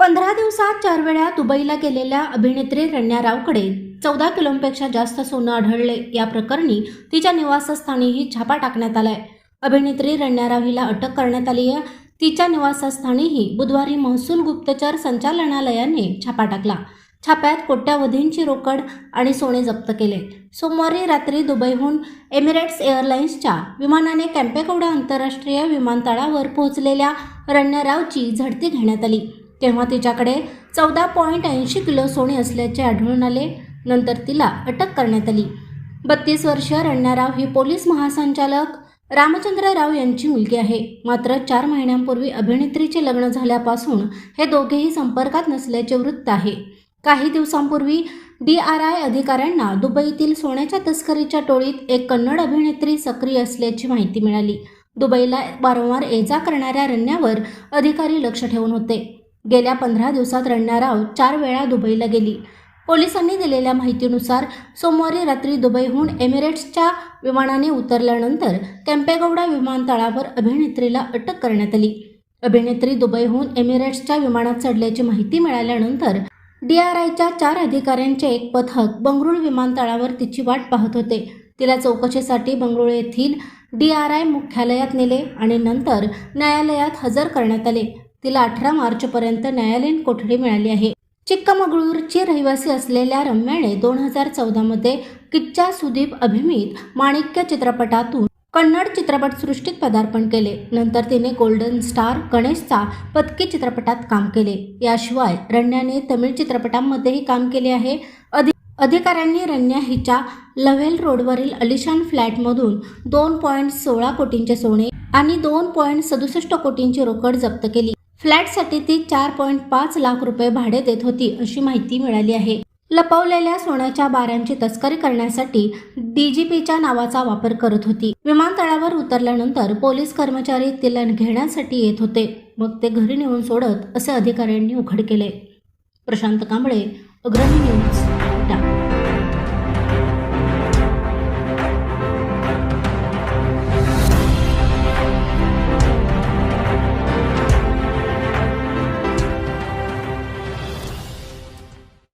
पंधरा दिवसात चार वेळा दुबईला गेलेल्या अभिनेत्री रण्या रावकडे चौदा किलोपेक्षा जास्त सोनं आढळले. या प्रकरणी तिच्या निवासस्थानीही छापा टाकण्यात आलाय. अभिनेत्री रण्या राव हिला अटक करण्यात आली आहे. तिच्या निवासस्थानीही बुधवारी महसूल गुप्तचर संचालनालयाने छापा टाकला. छाप्यात कोट्यावधींची रोकड आणि सोने जप्त केले. सोमवारी रात्री दुबईहून एमिरेट्स एअरलाइन्सच्या विमानाने कॅम्पेगौडा आंतरराष्ट्रीय विमानतळावर पोहोचलेल्या रण्या रावची झडती घेण्यात आली. तेव्हा तिच्याकडे चौदा पॉईंट ऐंशी किलो सोने असल्याचे आढळून आले. नंतर तिला अटक करण्यात आली. बत्तीस वर्षीय रण्णाराव ही पोलीस महासंचालक रामचंद्र राव यांची मुलगी आहे. मात्र चार महिन्यांपूर्वी अभिनेत्रीचे लग्न झाल्यापासून हे दोघेही संपर्कात नसल्याचे वृत्त आहे. काही दिवसांपूर्वी डी आर आय अधिकाऱ्यांना दुबईतील सोन्याच्या तस्करीच्या टोळीत एक कन्नड अभिनेत्री सक्रिय असल्याची माहिती मिळाली. दुबईला वारंवार ये जा करणाऱ्या रण्यावर अधिकारी लक्ष ठेवून होते. गेल्या पंधरा दिवसात रण्या राव चार वेळा दुबईला गेली. पोलिसांनी दिलेल्या माहितीनुसार सोमवारी रात्री दुबईहून एमिरेट्सच्या विमानाने उतरल्यानंतर कॅम्पेगौडा विमानतळावर अभिनेत्रीला अटक करण्यात आली. अभिनेत्री दुबईहून एमिरेट्सच्या विमानात चढल्याची माहिती मिळाल्यानंतर डी आर आयच्या चार अधिकाऱ्यांचे एक पथक बंगळुरू विमानतळावर तिची वाट पाहत होते. तिला चौकशीसाठी बंगळुरू येथील डी आर आय मुख्यालयात नेले आणि नंतर न्यायालयात हजर करण्यात आले. तिला अठरा मार्चपर्यंत न्यायालयीन कोठडी मिळाली आहे. चिक्कमगळूरची रहिवासी असलेल्या रम्याने दोन हजार चौदामध्ये किच्चा सुदीप अभिमित माणिक्य चित्रपटातून कन्नड चित्रपटसृष्टीत पदार्पण केले. नंतर तिने गोल्डन स्टार गणेशचा पत्की चित्रपटात काम केले. याशिवाय रण्याने तमिळ चित्रपटांमध्येही काम केले आहे. अधि अधिकाऱ्यांनी रण्या हिच्या लव्हेल रोडवरील अलिशान फ्लॅटमधून दोन पॉईंट सोळा कोटींचे सोने आणि दोन पॉईंट सदुसष्ट कोटींची रोकड जप्त केली. फ्लॅटसाठी ती चार पॉईंट पाच लाख रुपये भाडे देत होती अशी माहिती मिळाली आहे. लपवलेल्या सोन्याच्या बाऱ्यांची तस्करी करण्यासाठी डीजीपीच्या नावाचा वापर करत होती. विमानतळावर उतरल्यानंतर पोलीस कर्मचारी तिला घेण्यासाठी येत होते. मग ते घरी नेऊन सोडत असे अधिकाऱ्यांनी उघड केले. प्रशांत कांबळे अग्रणी न्यूज.